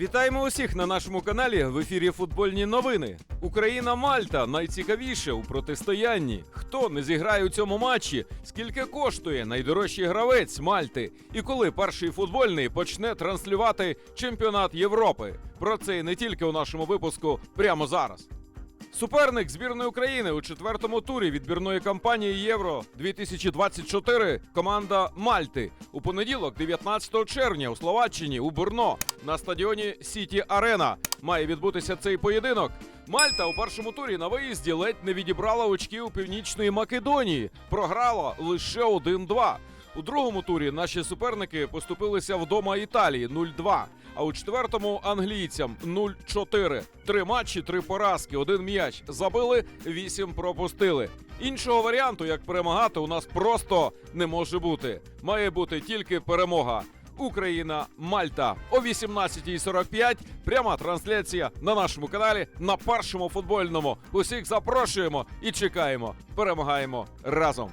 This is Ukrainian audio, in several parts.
Вітаємо усіх на нашому каналі в ефірі Футбольні новини. Україна Мальта найцікавіше у протистоянні. Хто не зіграє у цьому матчі? Скільки коштує найдорожчий гравець Мальти? І коли перший футбольний почне транслювати чемпіонат Європи? Про це і не тільки у нашому випуску прямо зараз. Суперник збірної України у четвертому турі відбірної кампанії Євро 2024 команда Мальти у понеділок, 19 червня, у Словаччині у Бурно на стадіоні Сіті Арена має відбутися цей поєдинок. Мальта у першому турі на виїзді ледь не відібрала очки у північної Македонії. Програла лише 1-2. У другому турі наші суперники поступилися вдома Італії 0-2, а у четвертому англійцям 0-4. Три матчі, три поразки, один м'яч. Забили, вісім пропустили. Іншого варіанту, як перемагати, у нас просто не може бути. Має бути тільки перемога. Україна, Мальта о 18.45. Пряма трансляція на нашому каналі на першому футбольному. Усіх запрошуємо і чекаємо. Перемагаємо разом.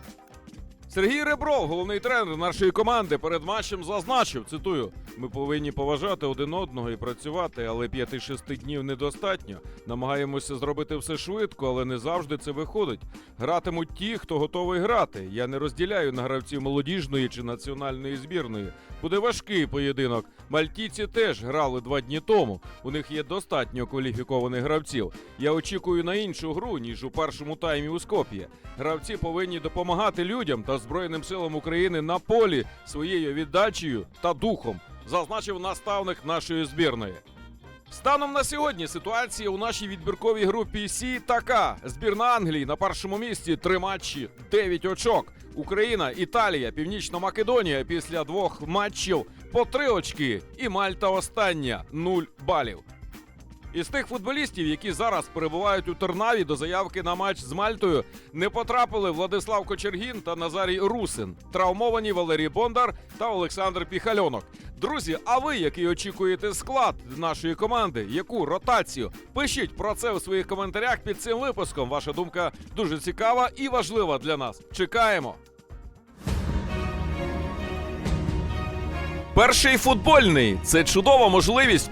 Сергій Ребров, головний тренер нашої команди, перед матчем зазначив: цитую: ми повинні поважати один одного і працювати, але 5-6 днів недостатньо. Намагаємося зробити все швидко, але не завжди це виходить. Гратимуть ті, хто готовий грати. Я не розділяю на гравців молодіжної чи національної збірної. Буде важкий поєдинок. Мальтійці теж грали два дні тому. У них є достатньо кваліфікованих гравців. Я очікую на іншу гру ніж у першому таймі у Скоп'є. Гравці повинні допомагати людям та Збройним силам України на полі своєю віддачею та духом, зазначив наставник нашої збірної. Станом на сьогодні ситуація у нашій відбірковій групі Сі така: збірна Англії на першому місці три матчі, 9 очок. Україна, Італія, Північна Македонія після двох матчів по три очки. І Мальта остання 0 балів. Із тих футболістів, які зараз перебувають у Тернаві до заявки на матч з Мальтою, не потрапили Владислав Кочергін та Назарій Русин, травмовані Валерій Бондар та Олександр Піхальонок. Друзі, а ви який очікуєте склад нашої команди? Яку ротацію? Пишіть про це у своїх коментарях під цим випуском. Ваша думка дуже цікава і важлива для нас. Чекаємо. Перший футбольний це чудова можливість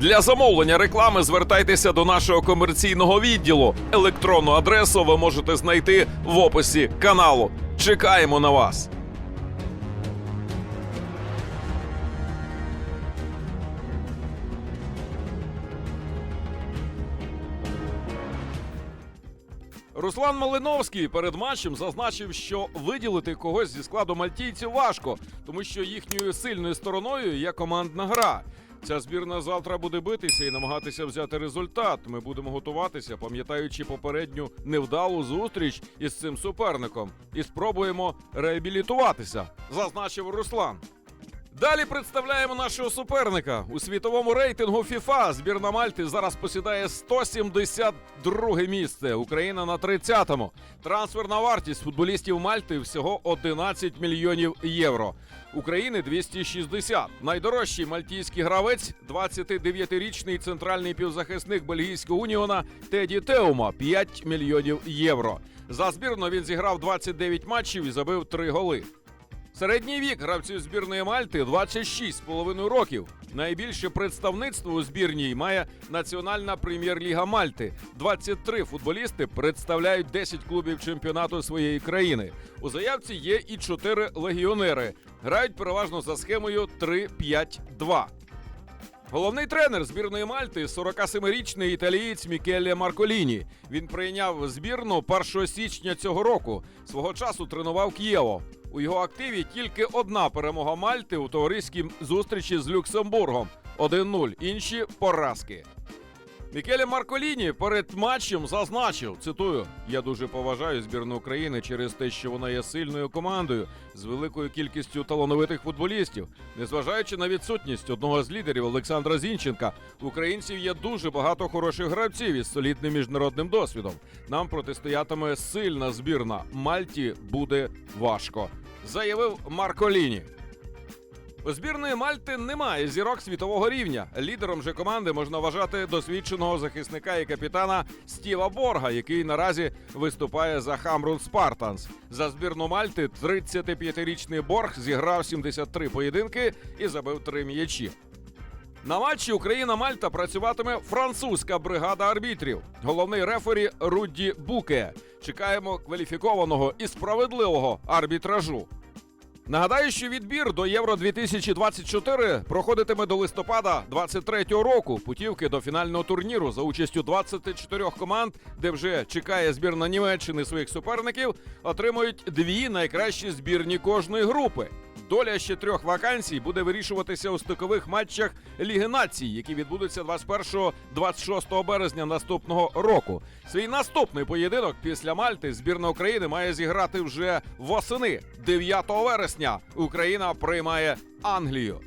Для замовлення реклами звертайтеся до нашого комерційного відділу. Електронну адресу ви можете знайти в описі каналу. Чекаємо на вас. Руслан Малиновський перед матчем зазначив, що виділити когось зі складу мальтійців важко, тому що їхньою сильною стороною є командна гра. Ця збірна завтра буде битися і намагатися взяти результат. Ми будемо готуватися, пам'ятаючи попередню невдалу зустріч із цим суперником, і спробуємо реабілітуватися, зазначив Руслан. Далі представляємо нашого суперника у світовому рейтингу FIFA. Збірна Мальти зараз посідає 172 місце. Україна на 30-му. Трансферна вартість футболістів Мальти всього 11 мільйонів євро. України 260. Найдорожчий мальтійський гравець 29-річний центральний півзахисник бельгійського уніона Теді Теума 5 мільйонів євро. За збірну він зіграв 29 матчів і забив 3 голи. Середній вік гравців збірної Мальти 26,5 років. Найбільше представництво у збірній має Національна прем'єр-ліга Мальти. 23 футболісти представляють 10 клубів чемпіонату своєї країни. У заявці є і 4 легіонери. Грають переважно за схемою 3-5-2. Головний тренер збірної Мальти 47-річний італієць Мікеле Марколіні. Він прийняв збірну 1 січня цього року. Свого часу тренував К'єво. У його активі тільки одна перемога Мальти у товариській зустрічі з Люксембургом 1-0. Інші поразки. Мікеле Марколіні перед матчем зазначив, цитую: я дуже поважаю збірну України через те, що вона є сильною командою з великою кількістю талановитих футболістів. Незважаючи на відсутність одного з лідерів Олександра Зінченка, українців є дуже багато хороших гравців із солідним міжнародним досвідом. Нам протистоятиме сильна збірна. Мальті буде важко, заявив Марколіні. У збірної Мальти немає зірок світового рівня. Лідером же команди можна вважати досвідченого захисника і капітана Стіва Борга, який наразі виступає за Хамрун Спартанс. За збірну Мальти 35-річний Борг зіграв 73 поєдинки і забив 3 м'ячі. На матчі Україна-Мальта працюватиме французька бригада арбітрів. Головний рефері Рудді Буке. Чекаємо кваліфікованого і справедливого арбітражу. Нагадаю, що відбір до Євро 2024 проходитиме до листопада 23-го року. Путівки до фінального турніру за участю 24 команд, де вже чекає збірна Німеччини своїх суперників, отримують дві найкращі збірні кожної групи. Доля ще трьох вакансій буде вирішуватися у стикових матчах Ліги націй, які відбудуться 21-26 березня наступного року. Свій наступний поєдинок після Мальти збірна України має зіграти вже восени 9 вересня. Україна приймає Англію.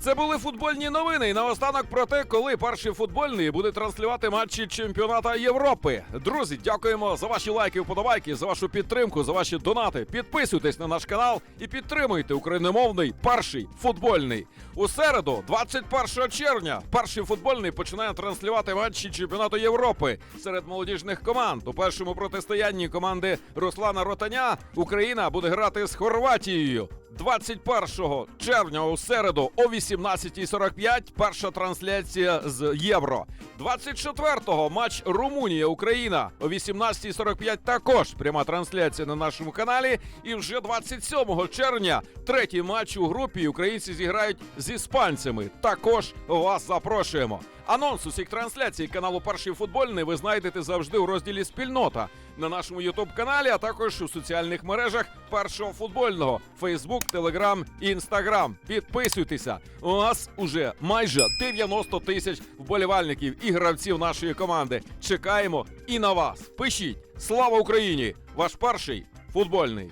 Це були футбольні новини. І наостанок про те, коли перший футбольний буде транслювати матчі чемпіоната Європи. Друзі, дякуємо за ваші лайки, вподобайки, за вашу підтримку, за ваші донати. Підписуйтесь на наш канал і підтримуйте україномовний перший футбольний. У середу, 21 червня, перший футбольний починає транслювати матчі чемпіонату Європи серед молодіжних команд. У першому протистоянні команди Руслана Ротаня Україна буде грати з Хорватією. 21 червня у середу о 18.45 перша трансляція з Євро. 24-го матч Румунія-Україна о 18.45 також пряма трансляція на нашому каналі. І вже 27 червня третій матч у групі українці зіграють з іспанцями. Також вас запрошуємо. Анонс усіх трансляцій каналу Перший футбольний ви знайдете завжди у розділі Спільнота на нашому Ютуб каналі, а також у соціальних мережах першого футбольного Фейсбук, Телеграм і Інстаграм. Підписуйтеся. У нас уже майже 90 тисяч вболівальників і гравців нашої команди. Чекаємо і на вас. Пишіть слава Україні! Ваш перший футбольний.